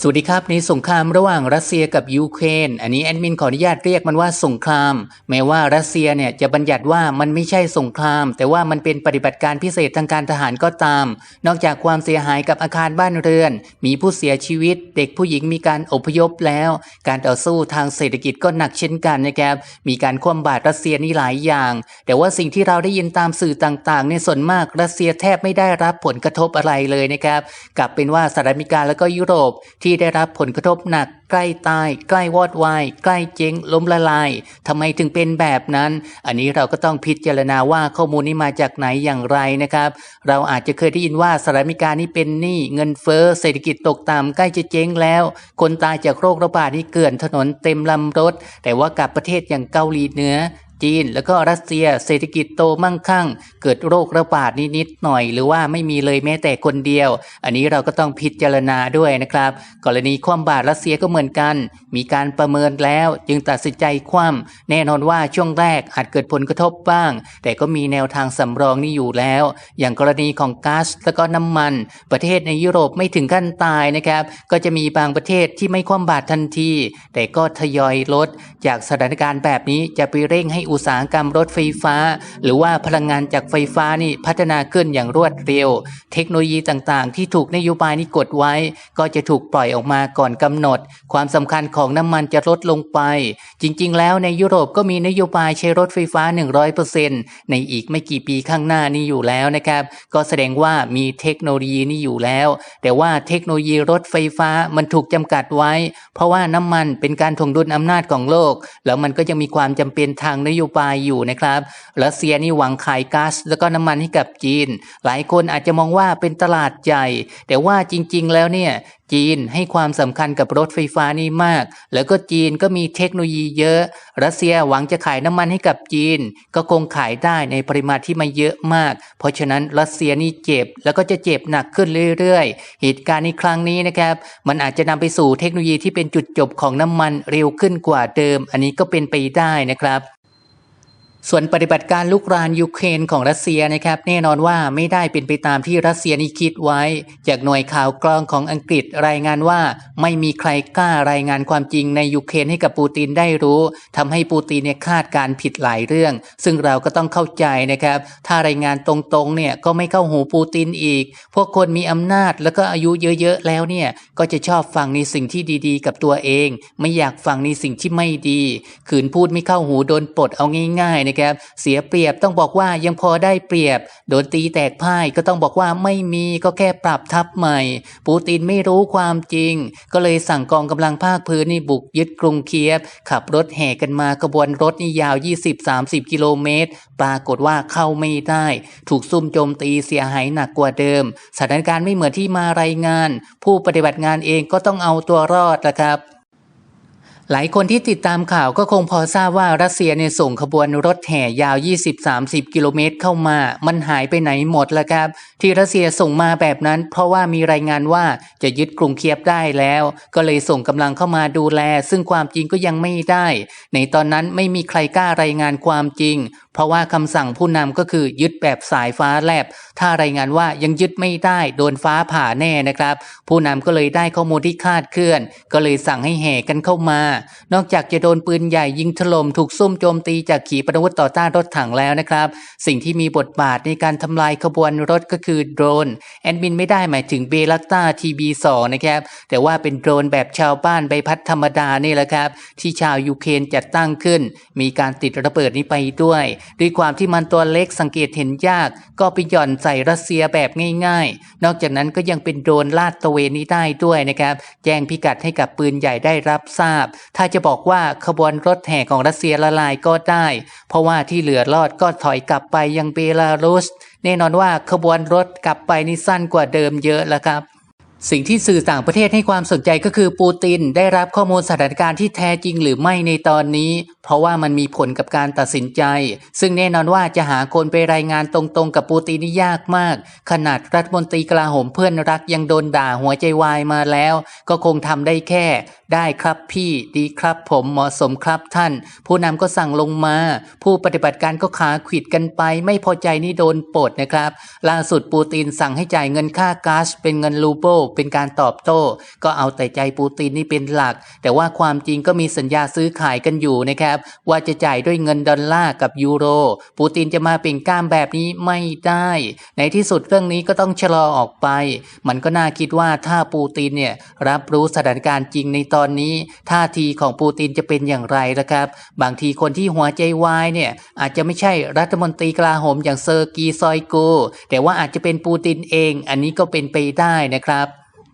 สวัสดีครับในสงครามระหว่างรัสเซียกับยูเครนอันนี้แอดมินขออนุญาตเรียกมันว่าสงคราม แม้ว่ารัสเซียเนี่ยจะบัญญัติว่ามันไม่ใช่สงคราม แต่ว่ามันเป็นปฏิบัติการพิเศษทางการทหารก็ตาม นอกจากความเสียหายกับอาคารบ้านเรือน มีผู้เสียชีวิต เด็กผู้หญิงมีการอพยพแล้ว การต่อสู้ทางเศรษฐกิจก็หนักเช่นกันนะครับมีการคว่ำบาตรรัสเซียนี่หลายอย่าง แต่ว่าสิ่งที่เราได้ยินตามสื่อต่างๆในส่วนมากรัสเซียแทบไม่ได้รับผลกระทบอะไรเลยนะครับกลับเป็นว่าสหรัฐอเมริกาแล้วก็ยุโรปที่ได้รับผลกระทบหนัก ใกล้ตาย ใกล้วอดวาย ใกล้เจ๊งล้มละลายทำไมถึงเป็นแบบนั้น อันนี้เราก็ต้องพิจารณาว่าข้อมูลนี้มาจากไหนอย่างไรนะครับ เราอาจจะเคยได้ยินว่าสหรัฐอเมริกานี่เป็นหนี้เงินเฟ้อเศรษฐกิจตกต่ำใกล้จะเจ๊งแล้ว คนตายจากโรคระบาดนี่เกลื่อนถนนเต็มลำรถ แต่ว่ากับประเทศอย่างเกาหลีเหนือ จีน แล้วก็รัสเซีย เศรษฐกิจโตมั่งคั่ง เกิดโรคระบาดนิดๆหน่อย หรือว่าไม่มีเลยแม้แต่คนเดียว อันนี้เราก็ต้องพิจารณาด้วยนะครับ กรณีคว่ำบาตรรัสเซียก็เหมือนกัน มีการประเมินแล้วจึงตัดสินใจคว่ำแน่นอนว่าช่วงแรกอาจเกิดผลกระทบบ้าง แต่ก็มีแนวทางสำรองนี่อยู่แล้ว อย่างกรณีของก๊าซแล้วก็น้ำมัน ประเทศในยุโรปไม่ถึงขั้นตายนะครับ ก็จะมีบางประเทศที่ไม่คว่ำบาตรทันที แต่ก็ทยอยลด จากสถานการณ์แบบนี้จะไปเร่งให้อุตสาหกรรมรถไฟฟ้า หรือว่าพลังงานจากไฟฟ้านี่พัฒนาขึ้นอย่างรวดเร็ว เทคโนโลยีต่างๆ ที่ถูกนโยบายนี้กดไว้ ก็จะถูกปล่อยออกมาก่อนกำหนด ความสำคัญของน้ำมันจะลดลงไป จริงๆ แล้วในยุโรปก็มีนโยบายใช้รถไฟฟ้า 100%ในอีกไม่กี่ปีข้างหน้านี้อยู่แล้วนะครับ ก็แสดงว่ามีเทคโนโลยีนี้อยู่แล้ว แต่ว่าเทคโนโลยีรถไฟฟ้ามันถูกจำกัดไว้ เพราะว่าน้ำมันเป็นการถ่วงดุลอำนาจของโลก แล้วมันก็ยังมีความจำเป็นทางนโยบายอยู่นะครับรัสเซียนี่หวังขายก๊าซแล้วก็น้ำมันให้กับจีน หลายคนอาจจะมองว่าเป็นตลาดใหญ่ แต่ว่าจริง ๆ แล้วเนี่ยจีนให้ความสำคัญกับรถไฟฟ้านี่มาก แล้วก็จีนก็มีเทคโนโลยีเยอะ รัสเซียหวังจะขายน้ำมันให้กับจีน ก็คงขายได้ในปริมาณที่ไม่เยอะมาก เพราะฉะนั้นรัสเซียนี่เจ็บ แล้วก็จะเจ็บหนักขึ้นเรื่อยๆ เหตุการณ์ในครั้งนี้นะครับ มันอาจจะนำไปสู่เทคโนโลยีที่เป็นจุดจบของน้ำมันเร็วขึ้นกว่าเดิม อันนี้ก็เป็นไปได้นะครับ ส่วนปฏิบัติการลุกรานยูเครนของรัสเซียนะครับแน่นอนว่าไม่ได้เป็นไปตามที่รัสเซียนี่คิดไว้ จากหน่วยข่าวกรองของอังกฤษรายงานว่า ไม่มีใครกล้ารายงานความจริงในยูเครนให้กับปูตินได้รู้ทำให้ปูตินเนี่ยคาดการผิดหลายเรื่อง ซึ่งเราก็ต้องเข้าใจนะครับ ถ้ารายงานตรงๆเนี่ยก็ไม่เข้าหูปูตินอีก พวกคนมีอำนาจแล้วก็อายุเยอะๆแล้วเนี่ยก็จะชอบฟังในสิ่งที่ดีๆ กับตัวเอง ไม่อยากฟังในสิ่งที่ไม่ดี ขืนพูดไม่เข้าหูโดนปลดเอาง่ายๆนะครับ เสียเปรียบต้องบอกว่ายังพอได้เปรียบ โดนตีแตกพ่ายก็ต้องบอกว่าไม่มีก็แค่ปรับทับใหม่ ปูตินไม่รู้ความจริง ก็เลยสั่งกองกำลังภาคพื้นนี่บุกยึดกรุงเคียฟขับรถแห่กันมาขบวนรถนี่ยาว 20-30 กิโลเมตร ปรากฏว่าเข้าไม่ได้ ถูกซุ่มโจมตีเสียหายหนักกว่าเดิม สถานการณ์ไม่เหมือนที่มารายงาน ผู้ปฏิบัติงานเองก็ต้องเอาตัวรอดละครับ หลายคนที่ติดตามข่าวก็คงพอทราบว่ารัสเซียเนี่ยส่งขบวนรถแห่ยาว 20-30 กิโลเมตรเข้ามา มันหายไปไหนหมดแล้วครับ ที่รัสเซียส่งมาแบบนั้น เพราะว่ามีรายงานว่าจะยึดกรุงเคียบได้แล้ว ก็เลยส่งกำลังเข้ามาดูแล ซึ่งความจริงก็ยังไม่ได้ ในตอนนั้นไม่มีใครกล้ารายงานความจริง เพราะว่าคำสั่งผู้นำก็คือยึดแบบสายฟ้าแลบ ถ้ารายงานว่ายังยึดไม่ได้โดนฟ้าผ่าแน่นะครับ ผู้นำก็เลยได้ข้อมูลที่คาดเคลื่อน ก็เลยสั่งให้แห่กันเข้ามา นอกจากจะโดนปืนใหญ่ยิงถล่มถูกซุ่มโจมตีจากขีปนาวุธต่อต้านรถถังแล้วนะครับ สิ่งที่มีบทบาทในการทำลายขบวนรถก็คือโดรนแอนบินไม่ได้หมายถึงเบลักตาทีบีสนะครับแต่ว่าเป็นโดรนแบบชาวบ้านใบพัดธรรมดานี่แหละครับ ที่ชาวยูเครนจัดตั้งขึ้น มีการติดระเบิดนี้ไปด้วยด้วยความที่มันตัวเล็กสังเกตเห็นยาก ก็ไปหย่อนใส่รัสเซียแบบง่ายๆ นอกจากนั้นก็ยังเป็นโดรนลาดตะเวนนี้ได้ด้วยนะครับ แจ้งพิกัดให้กับปืนใหญ่ได้รับทราบ ถ้าจะบอกว่าขบวนรถแห่ของรัสเซียละลายก็ได้ เพราะว่าที่เหลือรอดก็ถอยกลับไปยังเบลารุส แน่นอนว่าขบวนรถกลับไปนี่สั้นกว่าเดิมเยอะแล้วครับ สิ่งที่สื่อต่างประเทศให้ความสนใจก็คือปูตินได้รับข้อมูลสถานการณ์ที่แท้จริงหรือไม่ในตอนนี้ เพราะว่ามันมีผลกับการตัดสินใจ ซึ่งแน่นอนว่าจะหาคนไปรายงานตรงๆ กับปูตินนี่ยากมาก ขนาดรัฐมนตรีกลาโหมเพื่อนรักยังโดนด่าหัวใจวายมาแล้ว ก็คงทำได้แค่ ได้ครับพี่ดีครับผมเหมาะสมครับท่าน ผู้นำก็สั่งลงมา ผู้ปฏิบัติการก็ขาขิดกันไป ไม่พอใจนี่โดนปลดนะครับล่าสุดปูตินสั่งให้จ่ายเงินค่าก๊าซเป็นเงินรูเบิลเป็นการตอบโต้ ก็เอาแต่ใจปูตินนี่เป็นหลัก แต่ว่าความจริงก็มีสัญญาซื้อขายกันอยู่นะครับ ว่าจะจ่ายด้วยเงินดอลลาร์กับยูโร ปูตินจะมาเป็นก้ามแบบนี้ไม่ได้ ในที่สุดเรื่องนี้ก็ต้องชะลอออกไป มันก็น่าคิดว่าถ้าปูตินเนี่ยรับรู้สถานการณ์จริงในตอนนี้ ท่าทีของปูตินจะเป็นอย่างไรนะครับ บางทีคนที่หัวใจวายเนี่ยอาจจะไม่ใช่รัฐมนตรีกลาโหมอย่างเซอร์กีซอยกูแต่ว่าอาจจะเป็นปูตินเอง อันนี้ก็เป็นไปได้นะครับ